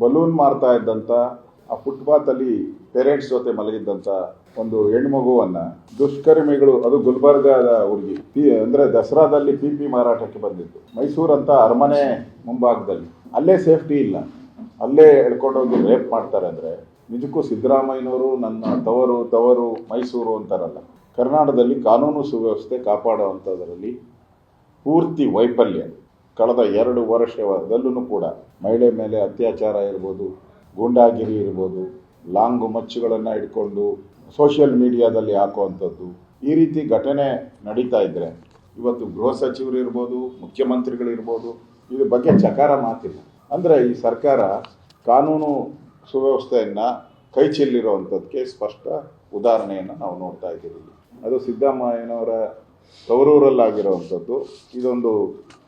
Balloon ಮಾರ್ತಾ ಇದ್ದಂತ, ಆ ಫುಟ್ಪಾತ್ ಅಲ್ಲಿ ಪೇರೆಂಟ್ಸ್ ಜೊತೆ ಮಲಗಿದ್ದಂಥ ಒಂದು ಹೆಣ್ಮಗುವನ್ನ, ದುಷ್ಕರ್ಮಿಗಳು, ಅದು ಗುಲ್ಬರ್ಗದ ಹುಡುಗಿ ಅಂದ್ರೆ ದಸರಾದಲ್ಲಿ ಪಿ ಪಿ ಮಾರಾಟಕ್ಕೆ ಬಂದಿತ್ತು ಮೈಸೂರು ಅಂತ ಅರಮನೆ ಮುಂಭಾಗದಲ್ಲಿ. ಅಲ್ಲೇ ಸೇಫ್ಟಿ ಇಲ್ಲ. ಅಲ್ಲೇ ಎಳ್ಕೊಂಡೋಗಿ ರೇಪ್ ಮಾಡ್ತಾರೆ ಅಂದ್ರೆ, ನಿಜಕ್ಕೂ ಸಿದ್ದರಾಮಯ್ಯನವರು ನನ್ನ ತವರು ತವರು, ಮೈಸೂರು ಅಂತಾರಲ್ಲ. ಕರ್ನಾಟಕದಲ್ಲಿ ಕಾನೂನು ಸುವ್ಯವಸ್ಥೆ ಕಾಪಾಡುವಂಥದ್ರಲ್ಲಿ ಪೂರ್ತಿ ವೈಫಲ್ಯ. ಕಳೆದ ಎರಡು ವರ್ಷದಲ್ಲೂ ಕೂಡ ಮಹಿಳೆ ಮೇಲೆ ಅತ್ಯಾಚಾರ ಇರ್ಬೋದು, ಗೂಂಡಾಗಿರಿ ಇರ್ಬೋದು, ಲಾಂಗು ಮಚ್ಚುಗಳನ್ನು ಇಟ್ಕೊಂಡು ಸೋಷಿಯಲ್ ಮೀಡಿಯಾದಲ್ಲಿ ಹಾಕುವಂಥದ್ದು ಈ ರೀತಿ ಘಟನೆ ನಡೀತಾ ಇದ್ದರೆ ಇವತ್ತು ಗೃಹ ಸಚಿವರು ಇರ್ಬೋದು ಮುಖ್ಯಮಂತ್ರಿಗಳಿರ್ಬೋದು ಇದ್ರ ಬಗ್ಗೆ ಚಕಾರ ಮಾತಿಲ್ಲ. ಅಂದರೆ ಈ ಸರ್ಕಾರ ಕಾನೂನು ಸುವ್ಯವಸ್ಥೆಯನ್ನು ಕೈ ಚೆಲ್ಲಿರುವಂಥದ್ದಕ್ಕೆ ಸ್ಪಷ್ಟ ಉದಾಹರಣೆಯನ್ನು ನಾವು ನೋಡ್ತಾ ಇದ್ದೀವಿ. ಅದು ಸಿದ್ದರಾಮಯ್ಯನವರ ತವರೂರಲ್ಲಾಗಿರುವಂಥದ್ದು. ಇದೊಂದು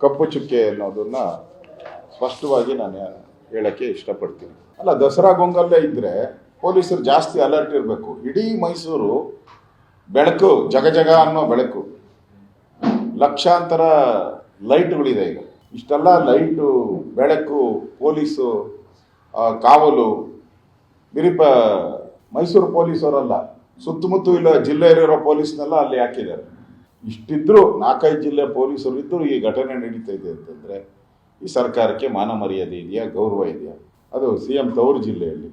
ಕಪ್ಪು ಚುಕ್ಕೆ ಅನ್ನೋದನ್ನ ಸ್ಪಷ್ಟವಾಗಿ ನಾನು ಹೇಳಕ್ಕೆ ಇಷ್ಟಪಡ್ತೀನಿ. ಅಲ್ಲ, ದಸರಾ ಗೊಂಗಲ್ಲೇ ಇದ್ದರೆ ಪೊಲೀಸರು ಜಾಸ್ತಿ ಅಲರ್ಟ್ ಇರಬೇಕು. ಇಡೀ ಮೈಸೂರು ಬೆಳಕು, ಜಗ ಜಗ ಅನ್ನೋ ಬೆಳಕು. ಲಕ್ಷಾಂತರ ಲೈಟ್ಗಳಿದೆ ಈಗ. ಇಷ್ಟೆಲ್ಲ ಲೈಟು, ಬೆಳಕು, ಪೊಲೀಸು ಕಾವಲು ಬಿರಿಪ ಮೈಸೂರು ಪೊಲೀಸರಲ್ಲ ಸುತ್ತಮುತ್ತ ಇಲ್ಲ ಜಿಲ್ಲೆಯಲ್ಲಿರೋ ಪೊಲೀಸ್ನೆಲ್ಲ ಅಲ್ಲಿ ಹಾಕಿದ್ದಾರೆ. ಇಷ್ಟಿದ್ರು ನಾಲ್ಕೈದು ಜಿಲ್ಲೆ ಪೊಲೀಸರು ಇದ್ದರೂ ಈ ಘಟನೆ ನಡೀತಾ ಇದೆ ಅಂತಂದರೆ ಈ ಸರ್ಕಾರಕ್ಕೆ ಮಾನ ಮರ್ಯಾದೆ ಇದೆಯಾ, ಗೌರವ ಇದೆಯಾ? ಅದು ಸಿ ಎಂ ತವರು ಜಿಲ್ಲೆಯಲ್ಲಿ.